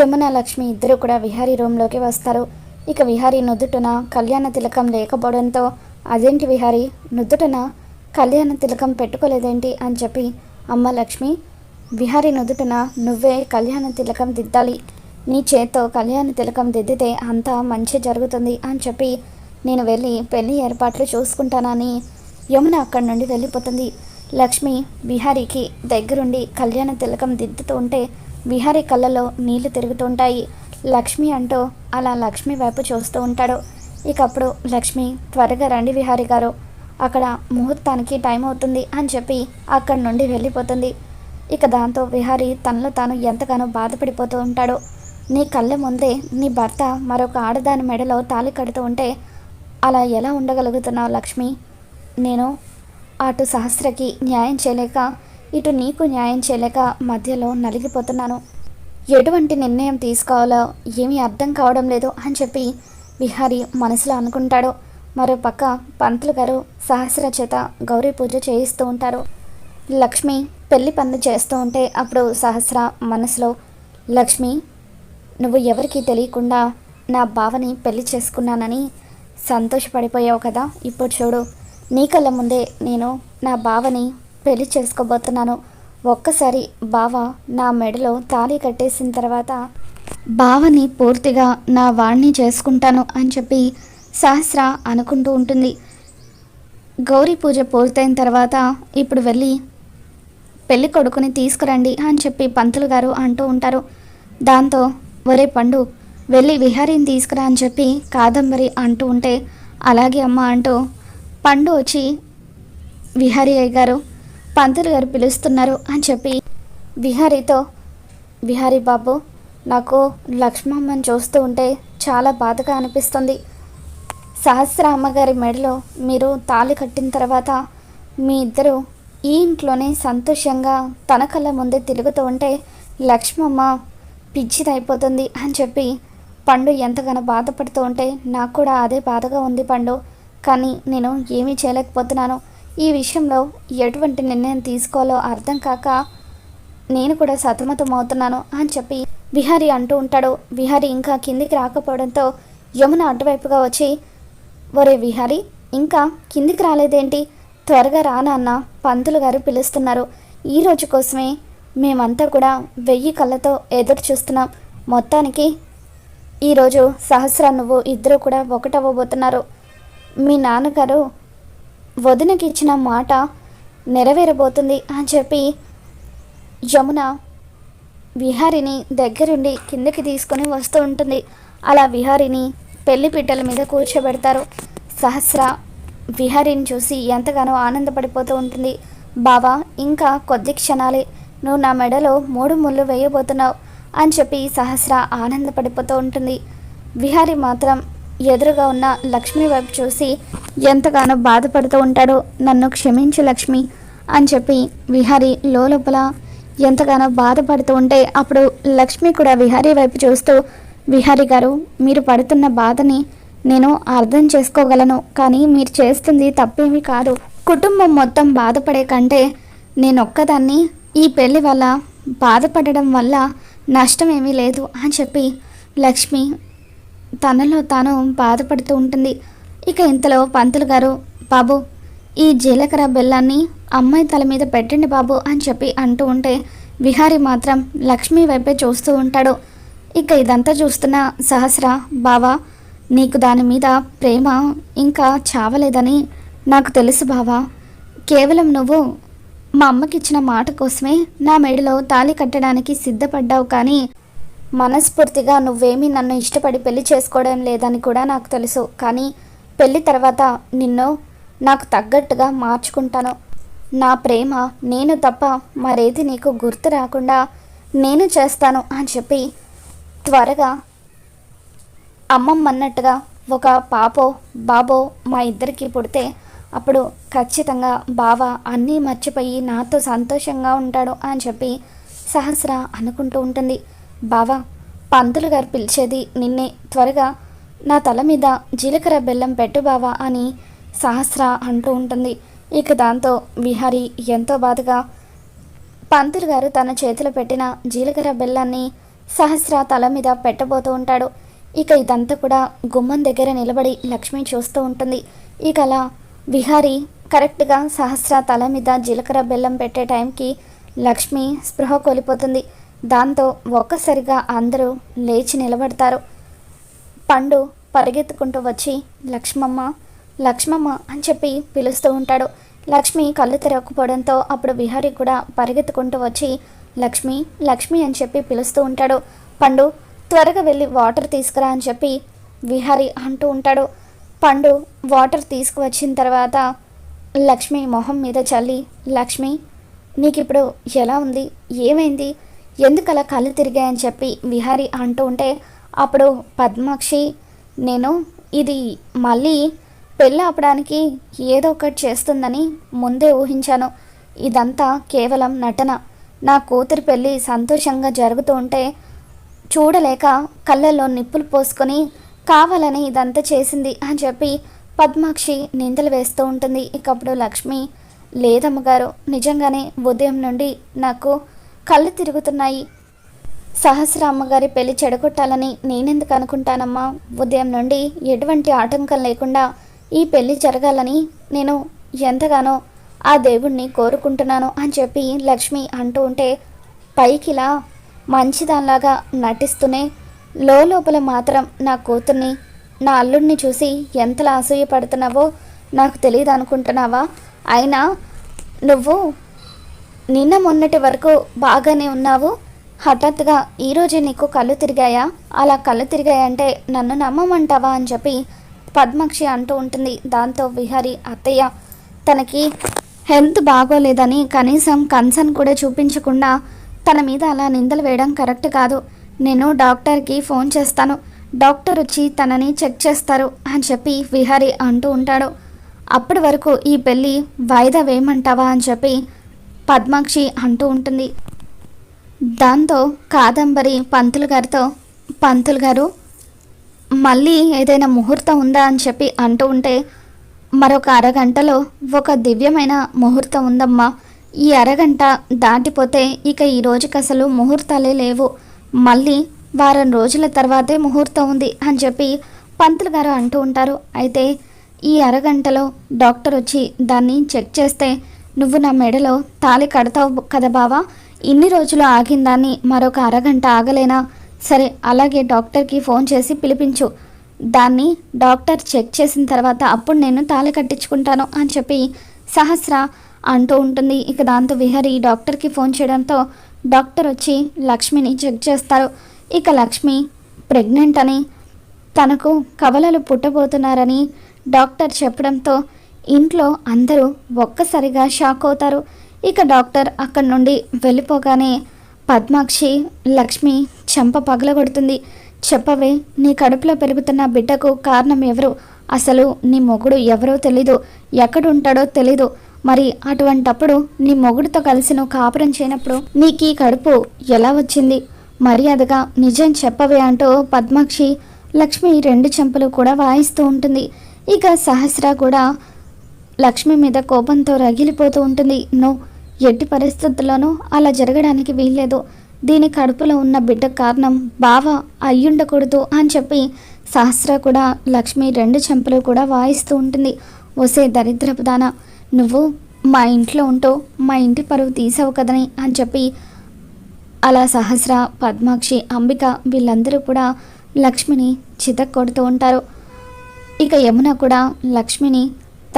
యమున లక్ష్మి ఇద్దరు కూడా విహారీ రూమ్లోకి వస్తారు. ఇక విహారీ నుదుటన కళ్యాణ తిలకం లేకపోవడంతో అదేంటి విహారీ? నుదుటన కళ్యాణ తిలకం పెట్టుకోలేదేంటి? అని చెప్పి అమ్మ లక్ష్మి విహారీ నుదుటన నువ్వే కళ్యాణ తిలకం దిద్దాలి. నీ చేత్తో కళ్యాణ తిలకం దిద్దితే అంతా మంచి జరుగుతుంది అని చెప్పి నేను వెళ్ళి పెళ్ళి ఏర్పాట్లు చూసుకుంటానని యమున అక్కడి నుండి వెళ్ళిపోతుంది. లక్ష్మి విహారీకి దగ్గరుండి కళ్యాణ తిలకం దిద్దుతూ ఉంటే విహారీ కళ్ళలో నీళ్ళు తిరుగుతుంటాయి. లక్ష్మి అంటూ అలా లక్ష్మి వైపు చూస్తూ ఉంటాడు. ఇక అప్పుడు లక్ష్మి త్వరగా రండి విహారి గారు. అక్కడ ముహూర్తానికి టైం అవుతుంది అని చెప్పి అక్కడి నుండి వెళ్ళిపోతుంది. ఇక దాంతో విహారీ తనలో తాను ఎంతగానో బాధపడిపోతూ ఉంటాడు. నీ కళ్ళ ముందే నీ భర్త మరొక ఆడదాని మెడలో తాళి కడుతూ ఉంటే అలా ఎలా ఉండగలుగుతున్నావు లక్ష్మి? నేను అటు సహస్రకి న్యాయం చేయలేక ఇటు నీకు న్యాయం చేయలేక మధ్యలో నలిగిపోతున్నాను. ఎటువంటి నిర్ణయం తీసుకోవాలో ఏమీ అర్థం కావడం లేదు అని చెప్పి విహారీ మనసులో అనుకుంటాడు. మరో పక్క పంతులు గారు సహస్ర చేత గౌరీ పూజ చేయిస్తూ ఉంటారు. లక్ష్మి పెళ్ళి పనులు చేస్తూ ఉంటే అప్పుడు సహస్ర మనసులో లక్ష్మి నువ్వు ఎవరికీ తెలియకుండా నా బావని పెళ్ళి చేసుకున్నానని సంతోషపడిపోయావు కదా? ఇప్పుడు చూడు నీ కళ్ళ ముందే నేను నా బావని పెళ్ళి చేసుకోబోతున్నాను. ఒక్కసారి బావ నా మెడలో తాళి కట్టేసిన తర్వాత బావని పూర్తిగా నా వాణ్ణి చేసుకుంటాను అని చెప్పి సహస్ర అనుకుంటూ ఉంటుంది. గౌరీ పూజ పూర్తయిన తర్వాత ఇప్పుడు వెళ్ళి పెళ్ళి కొడుకుని తీసుకురండి అని చెప్పి పంతులు గారు అంటూ ఉంటారు. దాంతో ఒరే పండు వెళ్ళి విహారీని తీసుకురా అని చెప్పి కాదంబరి అంటూ ఉంటే అలాగే అమ్మ అంటూ పండు వచ్చి విహారీ అయ్యారు పంతులు గారు పిలుస్తున్నారు అని చెప్పి విహారీతో విహారీ బాబు నాకు లక్ష్మమ్మని చూస్తూ ఉంటే చాలా బాధగా అనిపిస్తుంది. సహస్ర అమ్మగారి మెడలో మీరు తాళి కట్టిన తర్వాత మీ ఇద్దరు ఈ ఇంట్లోనే సంతోషంగా తన కళ్ళ ముందే తిరుగుతూ ఉంటే లక్ష్మమ్మ పిచ్చిదైపోతుంది అని చెప్పి పండు ఎంతగానో బాధపడుతూ ఉంటే నాకు కూడా అదే బాధగా ఉంది పండు. కానీ నేను ఏమీ చేయలేకపోతున్నాను. ఈ విషయంలో ఎటువంటి నిర్ణయం తీసుకోవాలో అర్థం కాక నేను కూడా సతమతం అవుతున్నాను అని చెప్పి బిహారీ అంటూ ఉంటాడు. బిహారీ ఇంకా కిందికి రాకపోవడంతో యమున అటువైపుగా వచ్చి ఒరే విహారీ ఇంకా కిందికి రాలేదేంటి? త్వరగా రా నాన్న పంతులు గారు పిలుస్తున్నారు. ఈ రోజు కోసమే మేమంతా కూడా వెయ్యి కళ్ళతో ఎదురు చూస్తున్నాం. మొత్తానికి ఈరోజు సహస్ర నువ్వు ఇద్దరు కూడా ఒకటవ్వబోతున్నారు. మీ నాన్నగారు వదినకి ఇచ్చిన మాట నెరవేరబోతుంది అని చెప్పి యమున విహారిని దగ్గరుండి కిందకి తీసుకొని వస్తూ ఉంటుంది. అలా విహారిని పెళ్ళి పిట్టల మీద కూర్చోబెడతారు. సహస్ర విహారిని చూసి ఎంతగానో ఆనందపడిపోతూ ఉంటుంది. బావా ఇంకా కొద్ది క్షణాలే నువ్వు నా మెడలో మూడు ముళ్ళు వేయబోతున్నావు అని చెప్పి సహస్ర ఆనందపడిపోతూ ఉంటుంది. విహారి మాత్రం ఎదురుగా ఉన్న లక్ష్మి వైపు చూసి ఎంతగానో బాధపడుతూ ఉంటాడు నన్ను క్షమించు లక్ష్మి అని చెప్పి విహారి లోపల ఎంతగానో బాధపడుతూ ఉంటే అప్పుడు లక్ష్మి కూడా విహారీ వైపు చూస్తూ విహారీ గారు మీరు పడుతున్న బాధని నేను అర్థం చేసుకోగలను కానీ మీరు చేస్తుంది తప్పేమీ కాదు. కుటుంబం మొత్తం బాధపడే కంటే నేను ఒక్కదాన్ని ఈ పెళ్ళి వల్ల బాధపడడం వల్ల నష్టం ఏమీ లేదు అని చెప్పి లక్ష్మి తనలో తాను బాధపడుతూ ఉంటుంది. ఇక ఇంతలో పంతులు గారు బాబు ఈ జీలకర్ర బెల్లాన్ని అమ్మాయి తల మీద పెట్టండి బాబు అని చెప్పి అంటూ ఉంటే విహారి మాత్రం లక్ష్మి వైపే చూస్తూ ఉంటాడు. ఇక ఇదంతా చూస్తున్న సహస్ర బావా నీకు దాని మీద ప్రేమ ఇంకా చావలేదని నాకు తెలుసు బావా. కేవలం నువ్వు మా అమ్మకిచ్చిన మాట కోసమే నా మెడలో తాళి కట్టడానికి సిద్ధపడ్డావు కానీ మనస్ఫూర్తిగా నువ్వేమీ నన్ను ఇష్టపడి పెళ్ళి చేసుకోవడం లేదని కూడా నాకు తెలుసు. కానీ పెళ్ళి తర్వాత నిన్ను నాకు తగ్గట్టుగా మార్చుకుంటాను. నా ప్రేమ నేను తప్ప మరేది నీకు గుర్తు రాకుండా నేను చేస్తాను అని చెప్పి త్వరగా అమ్మమ్మ అన్నట్టుగా ఒక పాపో బాబో మా ఇద్దరికి పుడితే అప్పుడు ఖచ్చితంగా బావ అన్నీ మర్చిపోయి నాతో సంతోషంగా ఉంటాడు అని చెప్పి సహస్ర అనుకుంటూ ఉంటుంది. బావా పంతులు గారు పిలిచేది నిన్నే. త్వరగా నా తల మీద జీలకర్ర బెల్లం పెట్టు బావా అని సహస్ర అంటూ ఉంటుంది. ఇక దాంతో విహారి ఎంతో బాధగా పంతులు గారు తన చేతిలో పెట్టిన జీలకర్ర బెల్లాన్ని సహస్ర తల మీద పెట్టబోతూ ఉంటాడు. ఇక ఇదంతా కూడా గుమ్మం దగ్గర నిలబడి లక్ష్మి చూస్తూ ఉంటుంది. ఇక అలా విహారి కరెక్ట్గా సహస్ర తల మీద జీలకర్ర బెల్లం పెట్టే టైంకి లక్ష్మి స్పృహ కోల్పోతుంది. దాంతో ఒక్కసారిగా అందరూ లేచి నిలబడతారు. పండు పరిగెత్తుకుంటూ వచ్చి లక్ష్మమ్మ లక్ష్మమ్మ అని చెప్పి పిలుస్తూ ఉంటాడు. లక్ష్మి కళ్ళు తెరవకపోవడంతో అప్పుడు విహారీ కూడా పరిగెత్తుకుంటూ వచ్చి లక్ష్మి లక్ష్మి అని చెప్పి పిలుస్తూ ఉంటాడు. పండు త్వరగా వెళ్ళి వాటర్ తీసుకురా అని చెప్పి విహారీ అంటూ ఉంటాడు. పండు వాటర్ తీసుకువచ్చిన తర్వాత లక్ష్మి మొహం మీద చల్లి లక్ష్మి నీకు ఇప్పుడు ఎలా ఉంది? ఏమైంది? ఎందుకలా కళ్ళు తిరిగాయని చెప్పి విహారి అంటూ ఉంటే అప్పుడు పద్మాక్షి నేను ఇది మళ్ళీ పెళ్ళి ఆపడానికి ఏదో ఒకటి చేస్తుందని ముందే ఊహించాను. ఇదంతా కేవలం నటన. నా కూతురి పెళ్ళి సంతోషంగా జరుగుతూ ఉంటే చూడలేక కళ్ళల్లో నిప్పులు పోసుకొని కావాలని ఇదంతా చేసింది అని చెప్పి పద్మాక్షి నిందలు వేస్తూ ఉంటుంది. ఇకప్పుడు లక్ష్మి లేదమ్మగారు నిజంగానే ఉదయం నుండి నాకు కళ్ళు తిరుగుతున్నాయి. సహస్ర అమ్మగారి పెళ్ళి చెడగొట్టాలని నేనెందుకు అనుకుంటానమ్మా? ఉదయం నుండి ఎటువంటి ఆటంకం లేకుండా ఈ పెళ్ళి జరగాలని నేను ఎంతగానో ఆ దేవుణ్ణి కోరుకుంటున్నాను అని చెప్పి లక్ష్మి అంటూ ఉంటే పైకిలా మంచిదానిలాగా నటిస్తూనే లోపల మాత్రం నా కూతుర్ని నా అల్లుడిని చూసి ఎంతలా అసూయపడుతున్నావో నాకు తెలియదు అనుకుంటున్నావా అయినా నువ్వు నిన్న మొన్నటి వరకు బాగానే ఉన్నావు? హఠాత్తుగా ఈరోజు నీకు కళ్ళు తిరిగాయా? అలా కళ్ళు తిరిగాయంటే నన్ను నమ్మమంటావా అని చెప్పి పద్మాక్షి అంటూ ఉంటుంది. దాంతో విహారి అత్తయ్య తనకి హెల్త్ బాగోలేదని కనీసం కన్సర్న్ కూడా చూపించకుండా తన మీద అలా నిందలు వేయడం కరెక్ట్ కాదు. నేను డాక్టర్కి ఫోన్ చేస్తాను. డాక్టర్ వచ్చి తనని చెక్ చేస్తారు అని చెప్పి విహారి అంటూ ఉంటాడు. అప్పటి వరకు ఈ పెళ్ళి వాయిదా వేయమంటావా అని చెప్పి పద్మాక్షి అంటూ ఉంటుంది. దాంతో కాదంబరి పంతులు గారితో పంతులు గారు మళ్ళీ ఏదైనా ముహూర్తం ఉందా? అని చెప్పి అంటూ ఉంటే మరొక అరగంటలో ఒక దివ్యమైన ముహూర్తం ఉందమ్మా. ఈ అరగంట దాటిపోతే ఇక ఈ రోజుకి అసలు ముహూర్తాలే లేవు. మళ్ళీ వారం రోజుల తర్వాతే ముహూర్తం ఉంది అని చెప్పి పంతులు గారు అంటూ ఉంటారు. అయితే ఈ అరగంటలో డాక్టర్ వచ్చి దాన్ని చెక్ చేస్తే నువ్వు నా మెడలో తాళి కడతావు కదా బావా? ఇన్ని రోజులు ఆగిన దాన్ని మరొక అరగంట ఆగలేనా? సరే అలాగే డాక్టర్కి ఫోన్ చేసి పిలిపించు. దాన్ని డాక్టర్ చెక్ చేసిన తర్వాత అప్పుడు నేను తాళి కట్టించుకుంటాను అని చెప్పి సహస్ర అంటూ ఉంటుంది. ఇక దాంతో విహరి డాక్టర్కి ఫోన్ చేయడంతో డాక్టర్ వచ్చి లక్ష్మిని చెక్ చేస్తారు. ఇక లక్ష్మి ప్రెగ్నెంట్ అని తనకు కవలలు పుట్టబోతున్నారని డాక్టర్ చెప్పడంతో ఇంట్లో అందరూ ఒక్కసారిగా షాక్ అవుతారు. ఇక డాక్టర్ అక్కడి నుండి వెళ్ళిపోగానే పద్మాక్షి లక్ష్మి చెంప పగలగొడుతుంది. చెప్పవే నీ కడుపులో పెరుగుతున్న బిడ్డకు కారణం ఎవరు? అసలు నీ మొగుడు ఎవరో తెలీదు. ఎక్కడుంటాడో తెలీదు. మరి అటువంటప్పుడు నీ మొగుడుతో కలిసి నువ్వు కాపురం చేయనప్పుడు నీకు ఈ కడుపు ఎలా వచ్చింది? మర్యాదగా నిజం చెప్పవే అంటూ పద్మాక్షి లక్ష్మి రెండు చెంపలు కూడా వాయిస్తూ ఉంటుంది. ఇక సహస్ర కూడా లక్ష్మి మీద కోపంతో రగిలిపోతూ ఉంటుంది. నో ఎట్టి పరిస్థితుల్లోనూ అలా జరగడానికి వీల్లేదు. దీని కడుపులో ఉన్న బిడ్డ కారణం బావ అయ్యుండకూడదు అని చెప్పి సహస్ర కూడా లక్ష్మి రెండు చెంపలు కూడా వాయిస్తూ ఉంటుంది. వసే దరిద్రపు దాన నువ్వు మా ఇంట్లో ఉంటూ మా ఇంటి పరువు తీసావు కదని అని చెప్పి అలా సహస్ర పద్మాక్షి అంబిక వీళ్ళందరూ కూడా లక్ష్మిని చితక్కొడుతూ ఉంటారు. ఇక యమున కూడా లక్ష్మిని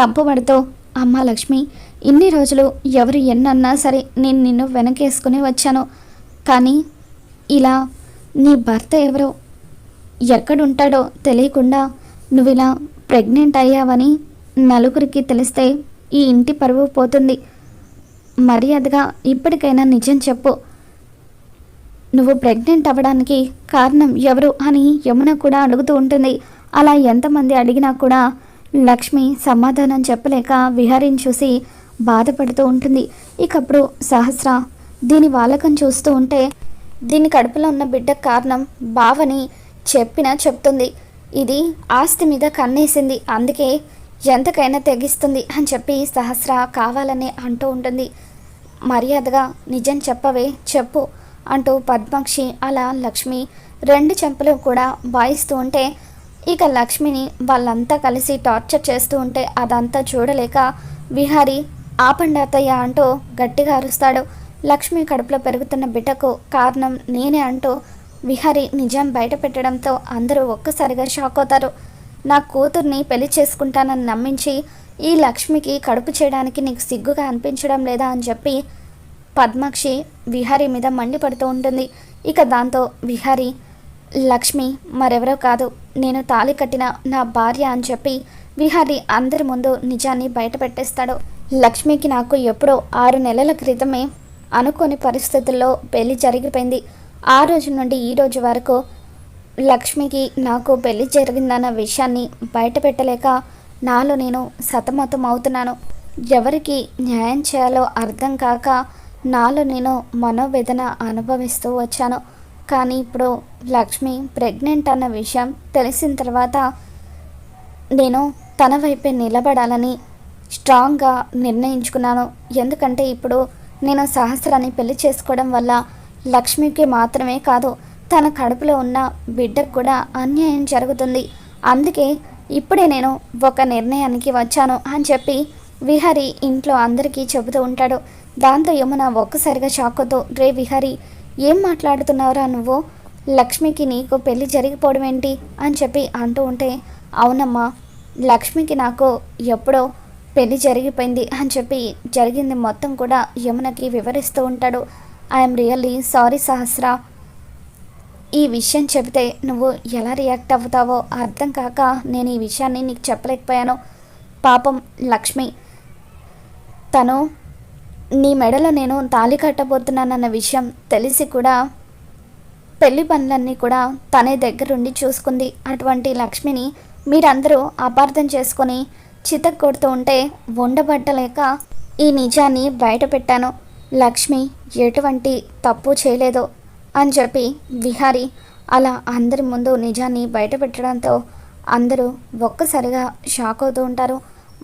తప్పుపడుతూ అమ్మ లక్ష్మి ఇన్ని రోజులు ఎవరు ఎన్నన్నా సరే నేను నిన్ను వెనకేసుకుని వచ్చాను. కానీ ఇలా నీ భర్త ఎవరో ఎక్కడుంటాడో తెలియకుండా నువ్వు ఇలా ప్రెగ్నెంట్ అయ్యావని నలుగురికి తెలిస్తే ఈ ఇంటి పరువు పోతుంది. మర్యాదగా ఇప్పటికైనా నిజం చెప్పు. నువ్వు ప్రెగ్నెంట్ అవ్వడానికి కారణం ఎవరు అని యమున కూడా అడుగుతూ ఉంటుంది. అలా ఎంతమంది అడిగినా కూడా లక్ష్మి సమాధానం చెప్పలేక విహారిని చూసి బాధపడుతూ ఉంటుంది. ఇకప్పుడు సహస్ర దీని వాలకం చూస్తూ ఉంటే దీని కడుపులో ఉన్న బిడ్డ కారణం బావని చెప్పినా చెప్తుంది. ఇది ఆస్తి మీద కన్నేసింది. అందుకే ఎంతకైనా తెగిస్తుంది అని చెప్పి సహస్ర కావాలని అంటూ ఉంటుంది. మర్యాదగా నిజం చెప్పవే చెప్పు అంటూ పద్మాక్షి అలా లక్ష్మి రెండు చెంపలు కూడా వాయిస్తూ ఉంటే ఇక లక్ష్మిని వాళ్ళంతా కలిసి టార్చర్ చేస్తూ ఉంటే అదంతా చూడలేక విహారి ఆపండి అత్తయ్య అంటూ గట్టిగా అరుస్తాడు. లక్ష్మి కడుపులో పెరుగుతున్న బిడ్డకు కారణం నేనే అంటూ విహారి నిజం బయట పెట్టడంతో అందరూ ఒక్కసారిగా షాక్ అవుతారు. నా కూతుర్ని పెళ్ళి చేసుకుంటానని నమ్మించి ఈ లక్ష్మికి కడుపు చేయడానికి నీకు సిగ్గుగా అనిపించడం లేదా అని చెప్పి పద్మాక్షి విహారి మీద మండిపడుతూ ఉంటుంది. ఇక దాంతో విహారి లక్ష్మి మరెవరో కాదు నేను తాళి కట్టిన నా భార్య అని చెప్పి విహారి అందరి ముందు నిజాన్ని బయటపెట్టేస్తాడు. లక్ష్మికి నాకు ఎప్పుడో ఆరు నెలల క్రితమే అనుకోని పరిస్థితుల్లో పెళ్ళి జరిగిపోయింది. ఆ రోజు నుండి ఈ రోజు వరకు లక్ష్మికి నాకు పెళ్ళి జరిగిందన్న విషయాన్ని బయట పెట్టలేక నాలో నేను సతమతం అవుతున్నాను. ఎవరికి న్యాయం చేయాలో అర్థం కాక నాలో నేను మనోవేదన అనుభవిస్తూ వచ్చాను. కానీ ఇప్పుడు లక్ష్మి ప్రెగ్నెంట్ అన్న విషయం తెలిసిన తర్వాత నేను తన వైపే నిలబడాలని స్ట్రాంగ్గా నిర్ణయించుకున్నాను. ఎందుకంటే ఇప్పుడు నేను సహస్రాన్ని పెళ్ళి చేసుకోవడం వల్ల లక్ష్మికి మాత్రమే కాదు తన కడుపులో ఉన్న బిడ్డకు కూడా అన్యాయం జరుగుతుంది. అందుకే ఇప్పుడే నేను ఒక నిర్ణయానికి వచ్చాను అని చెప్పి విహారి ఇంట్లో అందరికీ చెబుతూ ఉంటాడు. దాంతో యమున ఒక్కసారిగా షాక్ అవుతూ రే విహారి ఏం మాట్లాడుతున్నావురా నువ్వు? లక్ష్మికి నీకు పెళ్ళి జరిగిపోవడం ఏంటి అని చెప్పి అంటూ ఉంటే అవునమ్మా లక్ష్మికి నాకు ఎప్పుడో పెళ్ళి జరిగిపోయింది అని చెప్పి జరిగింది మొత్తం కూడా యమునకి వివరిస్తూ ఉంటాడు. I'm really sorry Sahasra. ఈ విషయం చెబితే నువ్వు ఎలా రియాక్ట్ అవుతావో అర్థం కాక నేను ఈ విషయాన్ని నీకు చెప్పలేకపోయాను. పాపం లక్ష్మి తను నీ మెడలో నేను తాళి కట్టబోతున్నానన్న విషయం తెలిసి కూడా పెళ్ళి పనులన్నీ కూడా తనే దగ్గరుండి చూసుకుంది. అటువంటి లక్ష్మిని మీరందరూ అపార్థం చేసుకొని చితక్ కొడుతూ ఉంటే ఉండబట్టలేక ఈ నిజాన్ని బయట పెట్టాను లక్ష్మి ఎటువంటి తప్పు చేయలేదు అని చెప్పి విహారి అలా అందరి ముందు నిజాన్ని బయటపెట్టడంతో అందరూ ఒక్కసారిగా షాక్ అవుతూ ఉంటారు.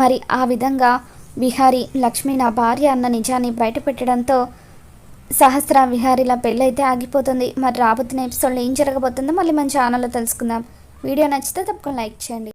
మరి ఆ విధంగా విహారి లక్ష్మి నా భార్య అన్న నిజాన్ని బయటపెట్టడంతో సహస్ర విహారీల పెళ్ళైతే ఆగిపోతుంది. మరి రాబోతున్న ఎపిసోడ్లో ఏం జరగబోతుందో మళ్ళీ మన ఛానల్లో తెలుసుకుందాం. వీడియో నచ్చితే తప్పకుండా లైక్ చేయండి.